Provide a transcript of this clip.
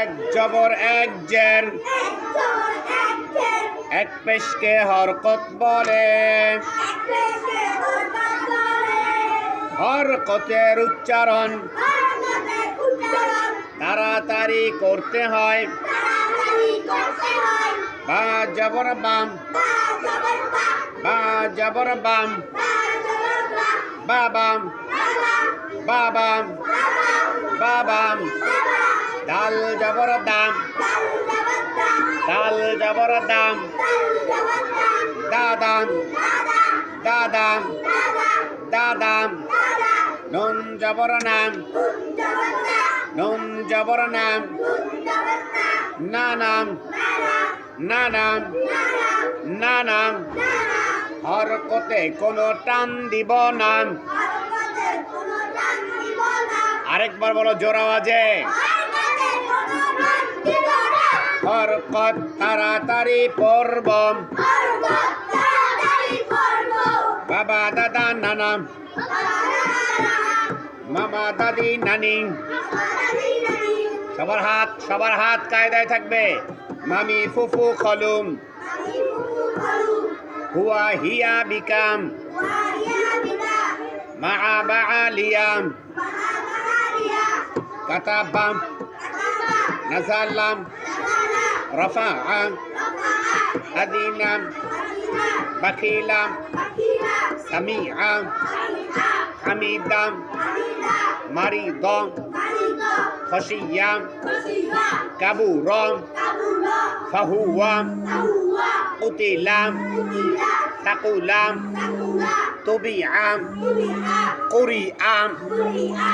এক জবর, এক জের। এক পেশকে হরকত বলে। হরকতের উচ্চারণ। তাড়াতাড়ি করতে হয়। বা জবর বাম। বা জবর বাম। বাবাম জবর বা দাল জবর দাম। দাল জবর দাম। দাদাম দাদা দাদাম দাদা দাদাম দাদা নুন জবর নাম। নুন জবর নাম। না নাম। না নাম। না নাম। হরকতে কোনো টান দিব নাম। আরেকবার বলো জোর আওয়াজে হরকতের কোনো টান দিব না হরকত তাড়াতাড়ি পড়ব। বাবা, দাদা, নানা, মামা, দাদি, নানি, সবার হাত সবার হাত কায়দায় থাকবে। মামি, ফুফু, খলুম, হুয়া, হিয়া, বিকাম, মা বা লিয়াম কাতাবাম نزل رفع أذن بخيل سميع حميد مريض خشي كبور فهو قتل ثقل طبيعا قريئا